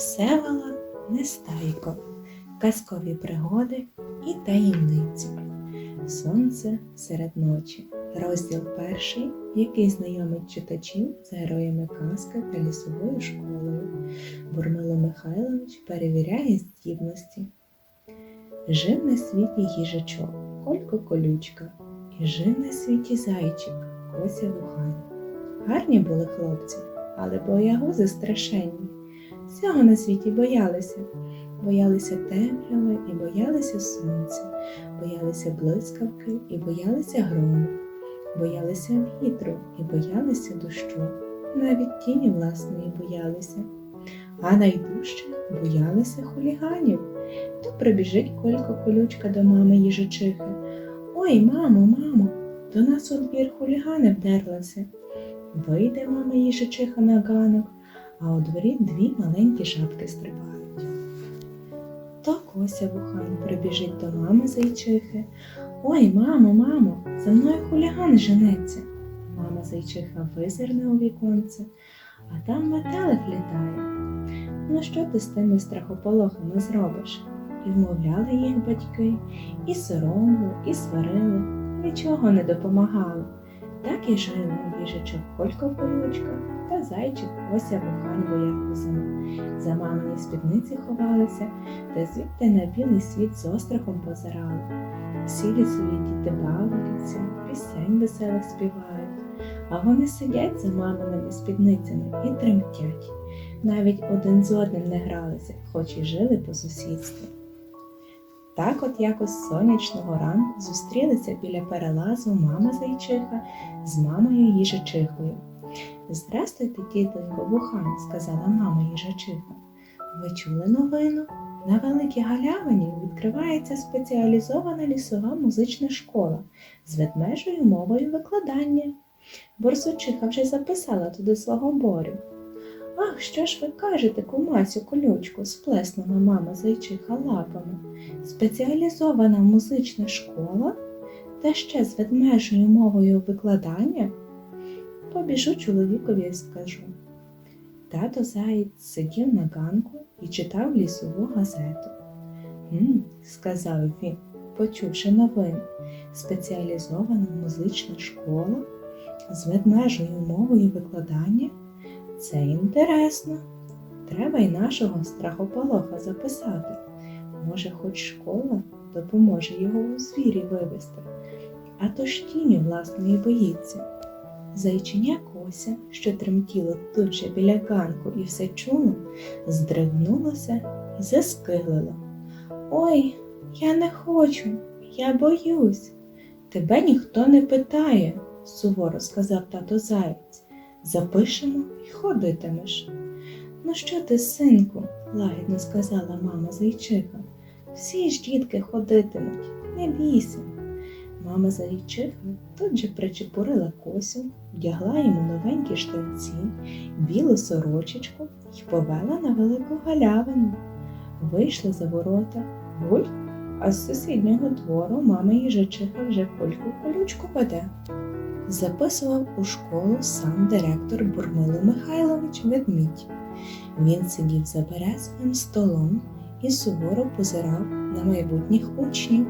Всеволод Нестайко. Казкові пригоди і таємниці. Сонце серед ночі. Розділ перший, який знайомить читачів з героями казки та лісовою школою. Бурмило Михайлович перевіряє здібності. Жив на світі їжачок, Колько колючка, і жив на світі зайчик, Кося Вухань. Гарні були хлопці, але боягузи страшенні. Всього на світі боялися. Боялися темряви і боялися сонця, боялися блискавки і боялися грому, боялися вітру і боялися дощу, навіть тіні власної боялися, а найдужче боялися хуліганів. То прибіжить колько колючка до мами їжачихи. Ой, мамо, мамо, до нас у двір хулігани вдерлися. Вийде мама їжачиха на ганок, а у дворі дві маленькі жабки стрибають. То Кося вухань прибіжить до мами зайчихи. Ой, мамо, мамо, за мною хуліган женеться. Мама зайчиха визирне у віконце, а там метелик літає. Ну що ти з тими страхополохами зробиш? І вмовляли їх батьки, і соромили, і сварили, нічого не допомагало. Так і жили їжачок Колько колючка та зайчик Кося вухань боягузами. За мамині спідниці ховалися, та звідти на білий світ з острахом позирали. Всі лісові діти бавляться, пісень веселих співають, а вони сидять за маминими спідницями і тремтять. Навіть один з одним не гралися, хоч і жили по сусідству. Так от якось сонячного ранку зустрілися біля перелазу мама зайчиха з мамою їжачихою. Здрастуйте, тітонько Вухань, сказала мама їжачиха. Ви чули новину? На Великій Галявині відкривається спеціалізована лісова музична школа з ведмежою мовою викладання. Борсучиха вже записала туди свого борю. Ах, що ж ви кажете, кумасю колючку, сплеснула мама зайчиха лапами. Спеціалізована музична школа? Та ще з ведмежою мовою викладання? Побіжу чоловікові і скажу. Тато Заєць сидів на ганку і читав лісову газету. «Гм», – сказав він, почувши новини, спеціалізована музична школа з ведмежою мовою викладання. Це інтересно. Треба й нашого страхополоха записати. Може, хоч школа допоможе його у звірі вивести, а то ж тіні власної боїться. Зайчиня Кося, що тремтіло тут же біля ганку і все чуло, здригнулося і заскиглило. Ой, я не хочу, я боюсь. Тебе ніхто не питає, суворо сказав тато Заєць. Запишемо і ходитимеш. Ну що ти, синку, лагідно сказала мама зайчиха. Всі ж дітки ходитимуть, не бійся. Мама зайчиха тут же причепурила косю, вдягла йому новенькі штанці, білу сорочечку і повела на велику галявину. Вийшли за ворота, гуль, а з сусіднього двору мама їжачиха вже кольку колючку веде. Записував у школу сам директор Бурмило Михайлович Ведмідь. Він сидів за березовим столом і суворо позирав на майбутніх учнів.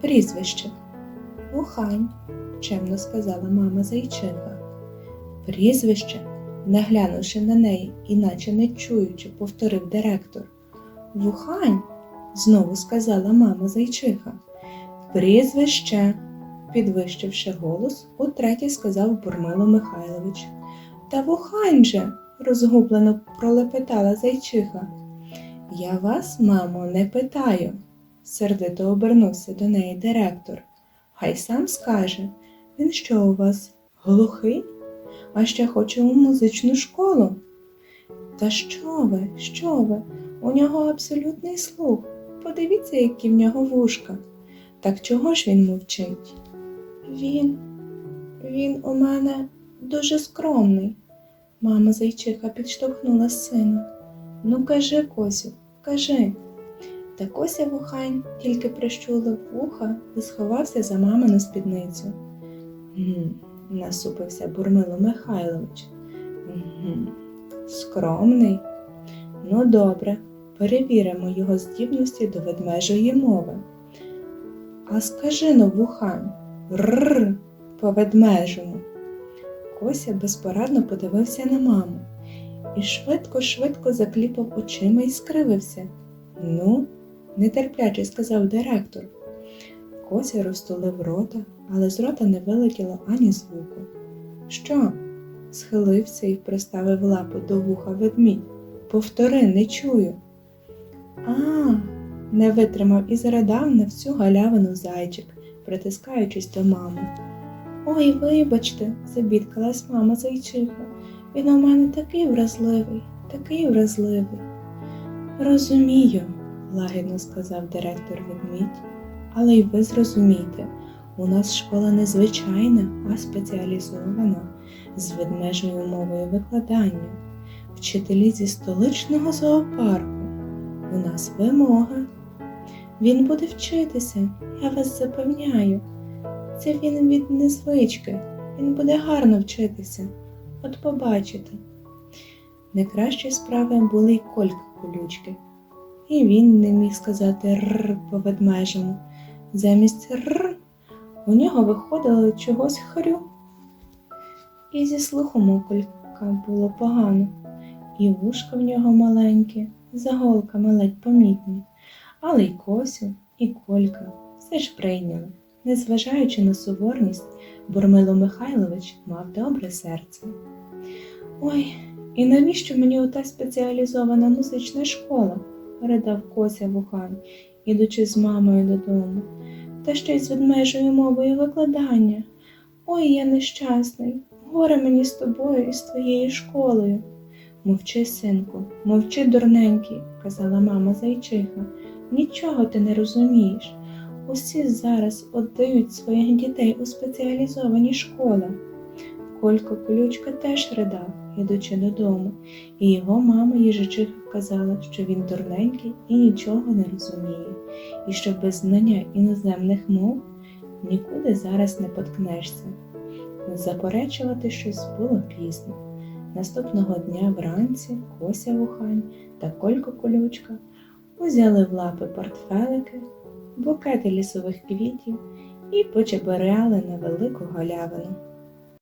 Прізвище Вухань, чемно сказала мама зайчиха. Прізвище, не глянувши на неї, іначе не чуючи, повторив директор. Вухань, знову сказала мама зайчиха. Прізвище, підвищивши голос, утретє сказав Бурмило Михайлович. Та вухань же, розгублено пролепетала зайчиха. Я вас, мамо, не питаю, сердито обернувся до неї директор. Хай сам скаже, він що у вас глухий, а ще хоче у музичну школу. Та що ви, що ви? У нього абсолютний слух. Подивіться, які в нього вушка. Так чого ж він мовчить? Він, він у мене дуже скромний. Мама зайчиха підштовхнула сина. Ну, кажи, Косю, кажи. Та Кося вухань тільки прищулив вуха і сховався за мамину спідницю. Гм, насупився Бурмило Михайлович. Гм, скромний. Ну добре, перевіримо його здібності до ведмежої мови. А скажи ну, вухань, рр по ведмежому. Кося безпорадно подивився на маму і швидко-швидко закліпав очима і скривився. Ну, нетерпляче сказав директор. Кося розтулив рота, але з рота не вилетіло ані звуку. Що? схилився і приставив лапу до вуха ведмідь. Повтори, не чую. А, не витримав і заридав на всю галявину зайчик, притискаючись до мами. Ой, вибачте, забідкалась мама зайчиха. Він у мене такий вразливий, такий вразливий. Розумію, лагідно сказав директор ведмідь, але й ви зрозумійте, у нас школа не звичайна, а спеціалізована з ведмежою мовою викладання. Вчителі зі столичного зоопарку. У нас вимога. Він буде вчитися, я вас запевняю. Це він від незвички, він буде гарно вчитися. От побачите. Не кращі справи були й колька колючки. І він не міг сказати р по ведмежому. Замість р у нього виходило чогось хрю. І зі слухом у колька було погано, і вушка в нього маленькі, за голками ледь помітні, але й косю, і колька все ж прийняли. Незважаючи на суворність, Бурмило Михайлович мав добре серце. Ой, і навіщо мені ота спеціалізована музична школа? ридав Кося вухань, ідучи з мамою додому, та ще й з ведмежою мовою викладання. Ой, я нещасний, горе мені з тобою і з твоєю школою. Мовчи, синку, мовчи, дурненький, казала мама зайчиха. Нічого ти не розумієш. Усі зараз віддають своїх дітей у спеціалізовані школи. Колько колючка теж ридав, ідучи додому, і його мама їжачиха казала, що він дурненький і нічого не розуміє, і що без знання іноземних мов нікуди зараз не поткнешся. Заперечувати щось було пізно. Наступного дня вранці Кося Вухань та Колько Колючка узяли в лапи портфелики, букети лісових квітів і почеберяли на велику галявину.